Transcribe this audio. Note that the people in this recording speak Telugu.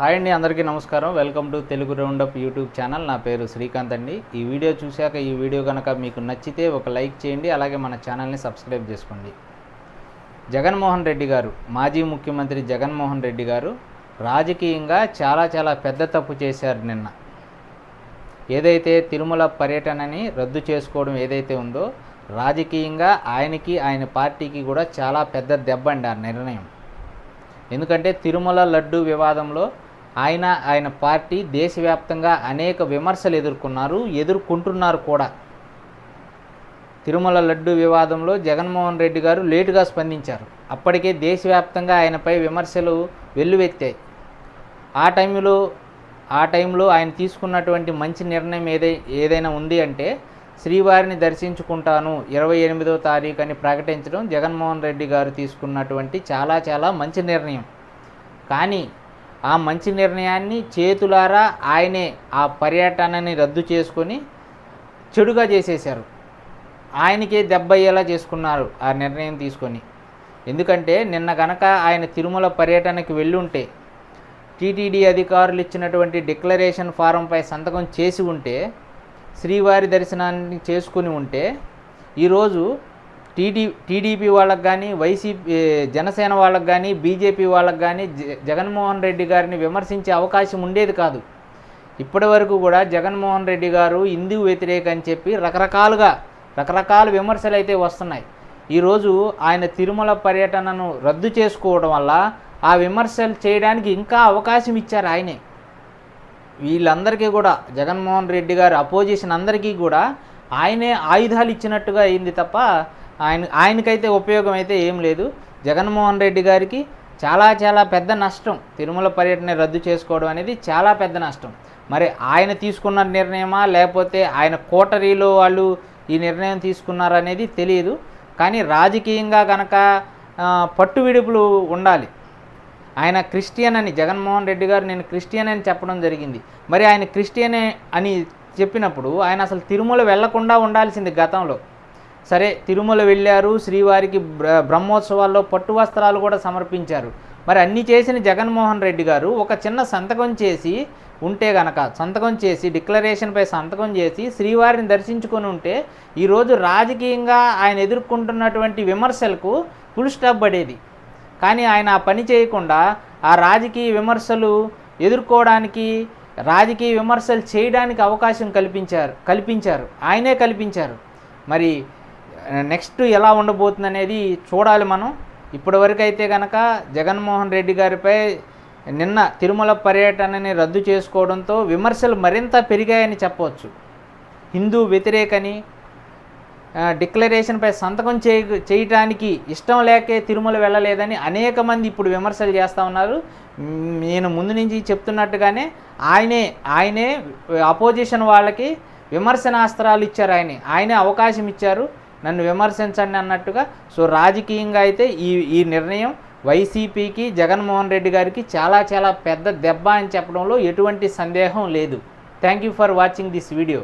హాయ్ అండి అందరికీ నమస్కారం. Welcome to Telugu roundup YouTube channel. నా పేరు శ్రీకాంత్ అండి. ఈ వీడియో చూశాక ఈ వీడియో కనుక మీకు నచ్చితే ఒక లైక్ చేయండి అలాగే మన ఛానల్ని సబ్స్క్రైబ్ చేసుకోండి. జగన్మోహన్ రెడ్డి గారు మాజీ ముఖ్యమంత్రి జగన్మోహన్ రెడ్డి గారు రాజకీయంగా చాలా చాలా పెద్ద తప్పు చేశారు నిన్న. ఏదైతే తిరుమల పర్యటనని రద్దు చేసుకోవడం ఏదైతే ఉందో రాజకీయంగా ఆయనకి ఆయన పార్టీకి కూడా చాలా పెద్ద దెబ్బ అండి ఆ నిర్ణయం. ఎందుకంటే తిరుమల లడ్డు వివాదంలో ఆయన ఆయన పార్టీ దేశవ్యాప్తంగా అనేక విమర్శలు ఎదుర్కొన్నారు ఎదుర్కొంటున్నారు కూడా. తిరుమల లడ్డు వివాదంలో జగన్మోహన్ రెడ్డి గారు లేటుగా స్పందించారు. అప్పటికే దేశవ్యాప్తంగా ఆయనపై విమర్శలు వెల్లువెత్తాయి. ఆ టైంలో ఆ టైంలో ఆయన తీసుకున్నటువంటి మంచి నిర్ణయం ఏదై ఏదైనా ఉంది అంటే శ్రీవారిని దర్శించుకుంటాను ఇరవై ఎనిమిదో తారీఖు అని ప్రకటించడం జగన్మోహన్ రెడ్డి గారు తీసుకున్నటువంటి చాలా చాలా మంచి నిర్ణయం. కానీ ఆ మంచి నిర్ణయాన్ని చేతులారా ఆయనే ఆ పర్యటనని రద్దు చేసుకొని చెడుగా చేసేశారు. ఆయనకే దెబ్బ అయ్యేలా చేసుకున్నారు ఆ నిర్ణయం తీసుకొని. ఎందుకంటే నిన్న గనక ఆయన తిరుమల పర్యటనకి వెళ్ళుంటే టీటీడీ అధికారులు ఇచ్చినటువంటి డిక్లరేషన్ ఫారంపై సంతకం చేసి ఉంటే శ్రీవారి దర్శనాన్ని చేసుకుని ఉంటే ఈరోజు టీడీ టీడీపీ వాళ్ళకి కానీ వైసీపీ జనసేన వాళ్ళకి కానీ బీజేపీ వాళ్ళకి కానీ జ- జగన్మోహన్ రెడ్డి గారిని విమర్శించే అవకాశం ఉండేది కాదు. ఇప్పటి వరకు కూడా జగన్మోహన్ రెడ్డి గారు హిందూ వ్యతిరేక అని చెప్పి రకరకాలుగా రకరకాల విమర్శలు అయితే వస్తున్నాయి. ఈరోజు ఆయన తిరుమల పర్యటనను రద్దు చేసుకోవడం వల్ల ఆ విమర్శలు చేయడానికి ఇంకా అవకాశం ఇచ్చారు ఆయనే. వీళ్ళందరికీ కూడా జగన్మోహన్ రెడ్డి గారు అపోజిషన్ అందరికీ కూడా ఆయనే ఆయుధాలు ఇచ్చినట్టుగా అయింది తప్ప ఆయన ఆయనకైతే ఉపయోగం అయితే ఏం లేదు. జగన్మోహన్ రెడ్డి గారికి చాలా చాలా పెద్ద నష్టం. తిరుమల పర్యటన రద్దు చేసుకోవడం అనేది చాలా పెద్ద నష్టం. మరి ఆయన తీసుకున్న నిర్ణయమా లేకపోతే ఆయన కోటరీలో వాళ్ళు ఈ నిర్ణయం తీసుకున్నారనేది తెలియదు. కానీ రాజకీయంగా కనుక పట్టు విడుపులు ఉండాలి. ఆయన క్రిస్టియన్ అని జగన్మోహన్ రెడ్డి గారు నేను క్రిస్టియన్ అని చెప్పడం జరిగింది. మరి ఆయన క్రిస్టియనే అని చెప్పినప్పుడు ఆయన అసలు తిరుమల వెళ్ళకుండా ఉండాల్సింది గతంలో. సరే తిరుమల వెళ్ళారు శ్రీవారికి బ్ర- బ్రహ్మోత్సవాల్లో పట్టు వస్త్రాలు కూడా సమర్పించారు. మరి అన్నీ చేసిన జగన్మోహన్ రెడ్డి గారు ఒక చిన్న సంతకం చేసి ఉంటే గనక సంతకం చేసి డిక్లరేషన్పై సంతకం చేసి శ్రీవారిని దర్శించుకొని ఉంటే ఈరోజు రాజకీయంగా ఆయన ఎదుర్కొంటున్నటువంటి విమర్శలకు ఫుల్ స్టాప్ పడేది. కానీ ఆయన ఆ పని చేయకుండా ఆ రాజకీయ విమర్శలు ఎదుర్కోవడానికి రాజకీయ విమర్శలు చేయడానికి అవకాశం కల్పించారు కల్పించారు. ఆయనే కల్పించారు. మరి నెక్స్ట్ ఎలా ఉండబోతుంది అనేది చూడాలి మనం. ఇప్పటివరకు అయితే కనుక జగన్మోహన్ రెడ్డి గారిపై నిన్న తిరుమల పర్యటనని రద్దు చేసుకోవడంతో విమర్శలు మరింత పెరిగాయని చెప్పవచ్చు. హిందూ వ్యతిరేకని డిక్లరేషన్పై సంతకం చేయ చేయటానికి ఇష్టం లేకే తిరుమల వెళ్ళలేదని అనేక మంది ఇప్పుడు విమర్శలు చేస్తూ ఉన్నారు. నేను ముందు నుంచి చెప్తున్నట్టుగానే ఆయనే ఆయనే అపోజిషన్ వాళ్ళకి విమర్శనాస్త్రాలు ఇచ్చారు ఆయనే. ఆయనే అవకాశం ఇచ్చారు. నన్ను విమర్శించండి అన్నట్టుగా. సో రాజకీయంగా అయితే ఈ ఈ నిర్ణయం వైసీపీకి జగన్మోహన్ రెడ్డి గారికి చాలా చాలా పెద్ద దెబ్బ అని చెప్పడంలో ఎటువంటి సందేహం లేదు. Thank you for watching this video